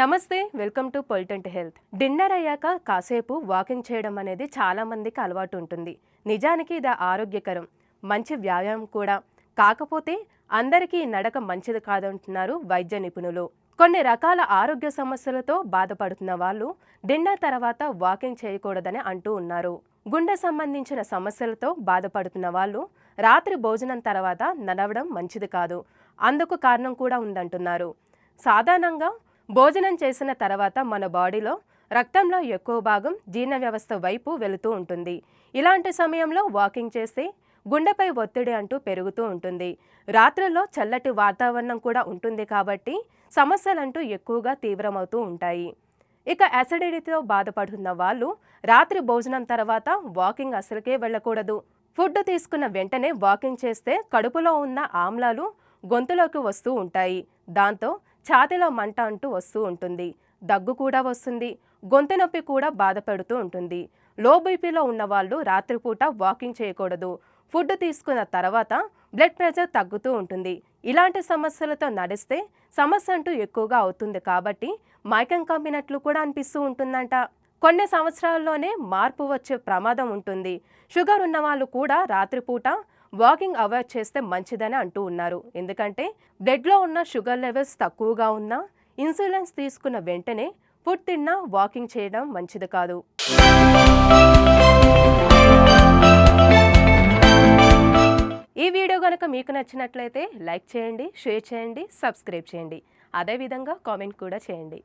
నమస్తే welcome to పొలిటెంట్ health. Dinner అయ్యాక కాసేపు వాకింగ్ చేయడం అనేది చాలామందికి అలవాటు ఉంటుంది. నిజానికి ఇది ఆరోగ్యకరం. మంచి వ్యాయామం కూడా. కాకపోతే అందరికీ నడక మంచిది కాదంటున్నారు వైద్య నిపుణులు. కొన్ని రకాల ఆరోగ్య సమస్యలతో బాధపడుతున్న వాళ్ళు డిన్నర్ తర్వాత వాకింగ్ చేయకూడదని అంటూ ఉన్నారు. గుండె సంబంధించిన సమస్యలతో బాధపడుతున్న వాళ్ళు రాత్రి భోజనం తర్వాత నడవడం మంచిది కాదు. అందుకు కారణం కూడా ఉందంటున్నారు. సాధారణంగా భోజనం చేసిన తర్వాత మన బాడీలో రక్తంలో ఎక్కువ భాగం జీర్ణ వ్యవస్థ వైపు వెళుతూ ఉంటుంది. ఇలాంటి సమయంలో వాకింగ్ చేస్తే గుండెపై ఒత్తిడి అంటూ పెరుగుతూ ఉంటుంది. రాత్రుల్లో చల్లటి వాతావరణం కూడా ఉంటుంది కాబట్టి సమస్యలంటూ ఎక్కువగా తీవ్రమవుతూ ఉంటాయి. ఇక అసిడిటీతో బాధపడుతున్న వాళ్ళు రాత్రి భోజనం తర్వాత వాకింగ్ అసలుకే వెళ్ళకూడదు. ఫుడ్ తీసుకున్న వెంటనే వాకింగ్ చేస్తే కడుపులో ఉన్న ఆమ్లాలు గొంతులోకి వస్తూ ఉంటాయి. దాంతో ఛాతీలో మంట అంటూ వస్తూ ఉంటుంది. దగ్గు కూడా వస్తుంది. గొంతు నొప్పి కూడా బాధపడుతూ ఉంటుంది. లో బీపీలో ఉన్న వాళ్ళు రాత్రిపూట వాకింగ్ చేయకూడదు. ఫుడ్ తీసుకున్న తర్వాత బ్లడ్ ప్రెషర్ తగ్గుతూ ఉంటుంది. ఇలాంటి సమస్యలతో నడిస్తే సమస్య అంటూ ఎక్కువగా అవుతుంది కాబట్టి మైకం కమ్మినట్లు కూడా అనిపిస్తూ ఉంటుందంట. కొన్ని సంవత్సరాల్లోనే మార్పు వచ్చే ప్రమాదం ఉంటుంది. షుగర్ ఉన్న వాళ్ళు కూడా రాత్రిపూట వాకింగ్ అవాయిడ్ చేస్తే మంచిదని అంటూ ఉన్నారు. ఎందుకంటే బ్లడ్లో ఉన్న షుగర్ లెవెల్స్ తక్కువగా ఉన్నా ఇన్సులిన్స్ తీసుకున్న వెంటనే ఫుడ్ తిన్నా వాకింగ్ చేయడం మంచిది కాదు. ఈ వీడియో కనుక మీకు నచ్చినట్లయితే లైక్ చేయండి షేర్ చేయండి సబ్స్క్రైబ్ చేయండి. అదేవిధంగా కామెంట్ కూడా చేయండి.